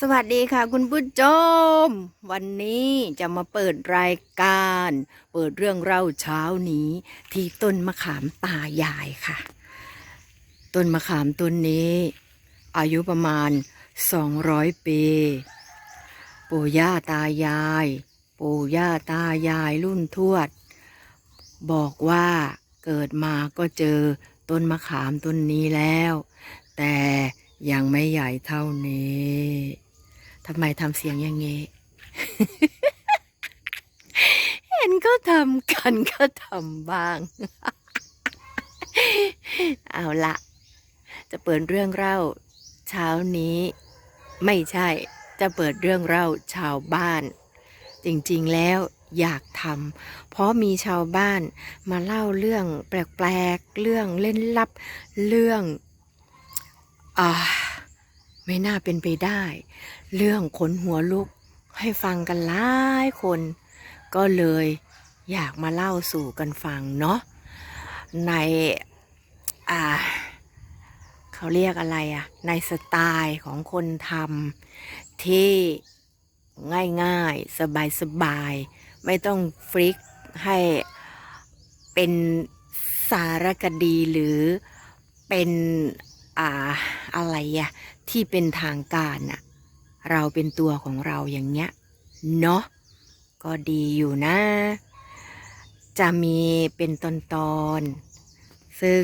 สวัสดีค่ะคุณผู้ชม วันนี้จะมาเปิดรายการ เปิดเรื่องเล่าเช้านี้ ที่ต้นมะขามตายายค่ะ ต้นมะขามต้นนี้ อายุประมาณ 200 ปี ปู่ย่าตายาย ปู่ย่าตายายรุ่นทวด บอกว่าเกิดมาก็เจอต้นมะขามต้นนี้แล้ว แต่ยังไม่ใหญ่เท่านี้ ทำไมทำเสียงอย่างงี้ เห็นก็ทำกันก็ทำบ้าง เอาละ จะเปิดเรื่องเล่า เช้านี้ ไม่ใช่ จะเปิดเรื่องเล่าชาวบ้าน จริงๆแล้วอยากทำ เพราะมีชาวบ้านมาเล่าเรื่องแปลกๆ เรื่องเล่นลับ เรื่องอ่า ไม่น่าเป็นไปได้ เรื่องขนหัวลุกให้ฟังกันหลายคน ก็เลยอยากมาเล่าสู่กันฟังเนาะในอ่าเขาเรียกอะไรอะในสไตล์ของคนทำที่ง่ายๆ สบายๆ ไม่ต้องฟริกให้เป็นสารคดีหรือเป็น อ่าอะไรอะที่เป็นทางการน่ะเราเป็นตัวของเราอย่างเงี้ยเนาะก็ดีอยู่นะ จะมีเป็นตอนตอนๆซึ่ง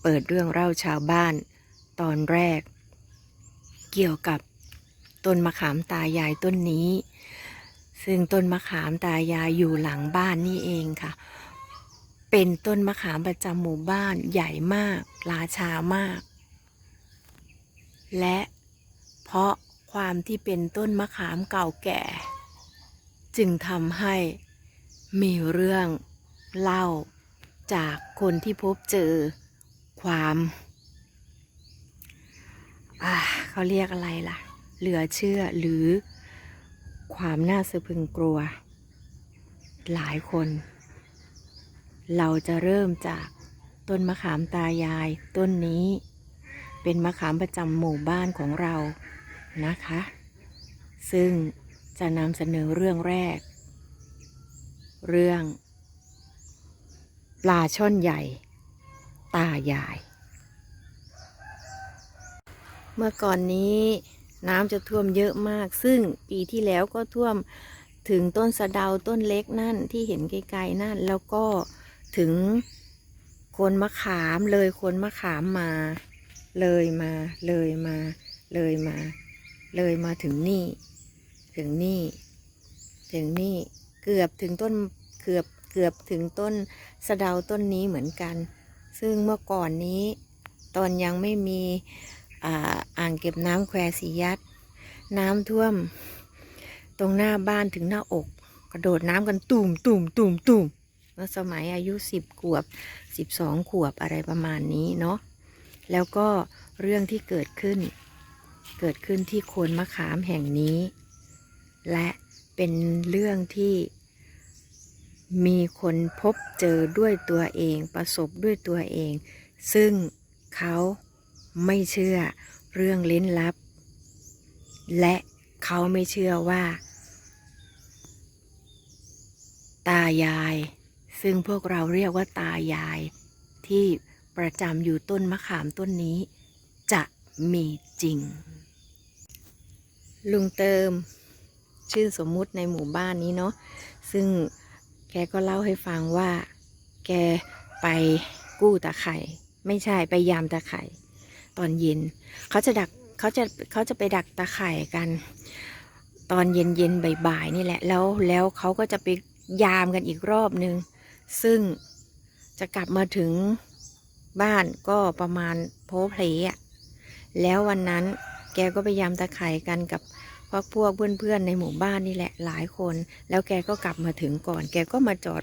เปิดเรื่องเล่าชาวบ้านตอนแรก เกี่ยวกับต้นมะขามตายายต้นนี้ ซึ่งต้นมะขามตายายอยู่หลังบ้านนี่เองค่ะ เป็นต้นมะขามประจำหมู่บ้านใหญ่มาก ราชามาก และเพราะความที่เป็นต้นมะขามเก่าแก่ จึงทำให้มีเรื่องเล่าจากคนที่พบเจอความเขาเรียกอะไรล่ะ เหลือเชื่อหรือความน่าสะพึงกลัว หลายคน เราจะเริ่มจากต้นมะขามตายายต้นนี้ เป็นมะขามประจำหมู่บ้านของเรานะคะ ซึ่งจะนำเสนอเรื่องแรก เรื่อง ปลาช่อนใหญ่ ตายาย เมื่อก่อนนี้น้ำจะท่วมเยอะมาก ซึ่งปีที่แล้วก็ท่วมถึงต้นสะเดาต้นเล็กนั่นที่เห็นไกลๆนั่นแล้วก็ ถึงคนมะขามเลยคนมะขามมา เลยมาเลยมา เลยมา เลยมาถึงนี่ ถึงนี่ ถึงนี่เกือบถึงต้นเกือบเกือบถึงต้นสะเดาต้นนี้เหมือนกัน ซึ่งเมื่อก่อนนี้ ตอนยังไม่มีอ่าอ่างเก็บน้ำแควสียัด น้ำท่วม ตรงหน้าบ้านถึงหน้าอก กระโดดน้ำกันตุ่มตุ่มตุ่มตุ่ม เมื่อสมัยอายุสิบขวบสิบสองขวบอะไรประมาณนี้เนาะแล้วก็เรื่องที่เกิดขึ้น เกิดขึ้นที่โคนมะขามแห่งนี้ และเป็นเรื่องที่มีคนพบเจอด้วยตัวเองประสบด้วยตัวเอง ซึ่งเขาไม่เชื่อเรื่องเล้นลับ และเขาไม่เชื่อว่า ตายาย ซึ่งพวกเราเรียกว่าตายาย ที่ประจำอยู่ต้นมะขามต้นนี้ จะมีจริง ลุงเติม ชื่อสมมุติในหมู่บ้านนี้เนาะซึ่งแกก็เล่าให้ฟังว่า แกไปกู้ตะไคร่ไม่ใช่ไปยามตะไคร่ตอนเย็นเขาจะดักเขาจะเขาจะไปดักตะไคร่กัน ตอนเย็นเย็นบ่ายๆนี่แหละ แล้วแล้วเขาก็จะไปยามกันอีกรอบนึง ซึ่งจะกลับมาถึงบ้านก็ประมาณโพเพลอะแล้ววันนั้นแกก็ไปยามตะไคร่กันกับพวกพวกเพื่อนๆในหมู่บ้านนี่แหละหลายคน แล้วแกก็กลับมาถึงก่อน แกก็มาจอด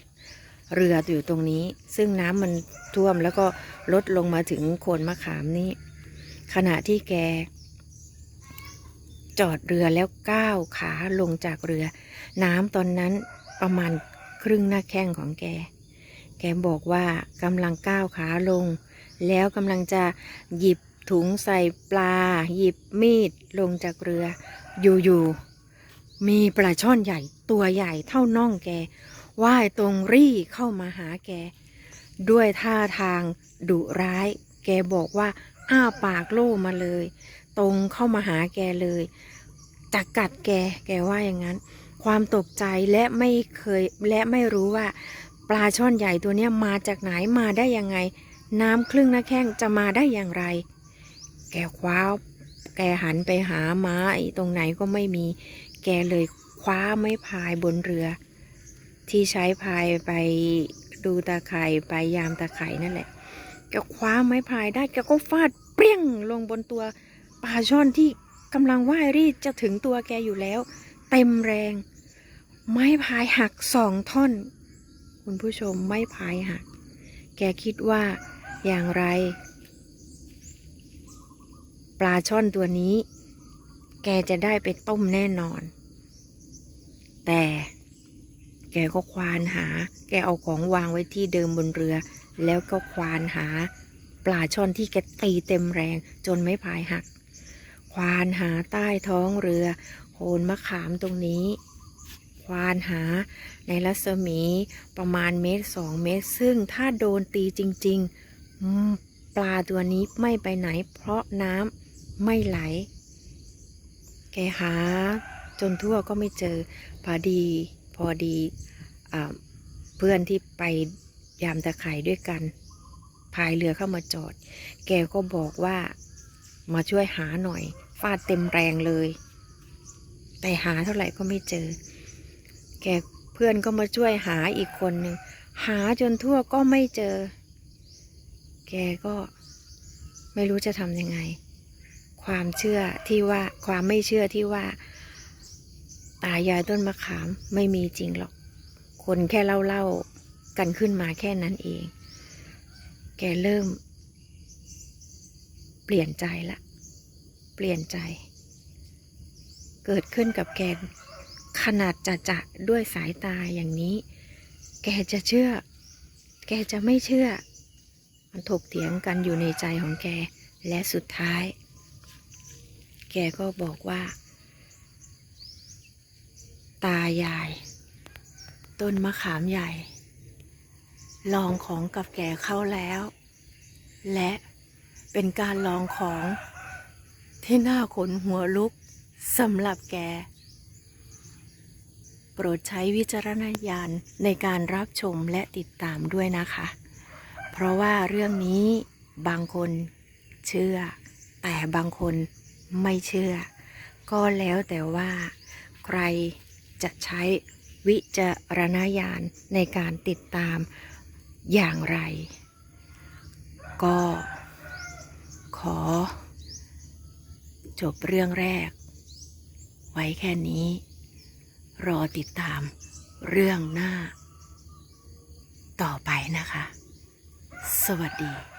เรืออยู่ตรงนี้ ซึ่งน้ำมันท่วมแล้วก็ลดลงมาถึงโคนมะขามนี้ ขณะที่แก จอดเรือแล้วก้าวขาลงจากเรือ น้ำตอนนั้นประมาณครึ่งหน้าแข้งของแก แกบอกว่ากำลังก้าวขาลง แล้วกำลังจะหยิบถุงใส่ปลา หยิบมีดลงจากเรือ อยู่ๆมีปลาช่อนใหญ่ตัวใหญ่เท่าน่องแกว่ายตรงรี่เข้ามาหาแก ด้วยท่าทางดุร้าย แกบอกว่าอ้าปากโล่มาเลย ตรงเข้ามาหาแกเลยจะกัดแกแกว่าอย่างนั้น ความตกใจและไม่เคยและไม่รู้ว่า ปลาช่อนใหญ่ตัวนี้มาจากไหนมาได้ยังไง น้ำครึ่งหน้าแข้งจะมาได้อย่างไร แกคว้า แกหันไปหาไม้ตรงไหนก็ไม่มี แกเลยคว้าไม้พายบนเรือ ที่ใช้พายไปดูตาไคร่ไปยามตาไคร่นั่นแหละแกคว้าไม้พายได้แกก็ฟาดเปรี้ยงลงบนตัวปลาช่อนที่กำลังว่ายรีดจะถึงตัวแกอยู่แล้ว เต็มแรง ไม้พายหักสองท่อน คุณผู้ชมไม้พายหัก แกคิดว่าอย่างไร ปลาช่อนตัวนี้ แกจะได้ไปต้มแน่นอน แต่แกก็ควานหา แกเอาของวางไว้ที่เดิมบนเรือ แล้วก็ควานหา ปลาช่อนที่แกตีเต็มแรงจนไม่พายหัก ควานหาใต้ท้องเรือ โคนมะขามตรงนี้ ควานหา ในรัศมีประมาณเมตรสองเมตร ซึ่งถ้าโดนตีจริงๆ ปลาตัวนี้ไม่ไปไหน เพราะน้ำไม่ไหล แกหาจนทั่วก็ไม่เจอ พอดีพอดีอาเพื่อนที่ไปยามตะไคร่ด้วยกันพายเรือเข้ามาจอด แกก็บอกว่ามาช่วยหาหน่อย ฟาดเต็มแรงเลย แต่หาเท่าไหร่ก็ไม่เจอ แกเพื่อนก็มาช่วยหาอีกคนหนึ่ง หาจนทั่วก็ไม่เจอ แกก็ไม่รู้จะทำยังไง ความเชื่อที่ว่าความไม่เชื่อที่ว่า ตายายต้นมะขามไม่มีจริงหรอก คนแค่เล่าเล่ากันขึ้นมาแค่นั้นเอง แกเริ่ม เปลี่ยนใจละ เปลี่ยนใจ เกิดขึ้นกับแก ขนาดจะจะด้วยสายตาอย่างนี้ แกจะเชื่อ แกจะไม่เชื่อ มันถกเถียงกันอยู่ในใจของแก และสุดท้าย แกก็บอกว่า ตายาย ต้นมะขามใหญ่ ลองของกับแกเข้าแล้ว และเป็นการลองของที่น่าขนหัวลุกสำหรับแก โปรดใช้วิจารณญาณในการรับชมและติดตามด้วยนะคะ เพราะว่าเรื่องนี้บางคนเชื่อ แต่บางคนไม่เชื่อ ก็แล้วแต่ว่าใครจะใช้วิจารณญาณในการติดตามอย่างไร ก็ขอ จบเรื่องแรก ไว้แค่นี้ รอติดตามเรื่องหน้า ต่อไปนะคะ สวัสดี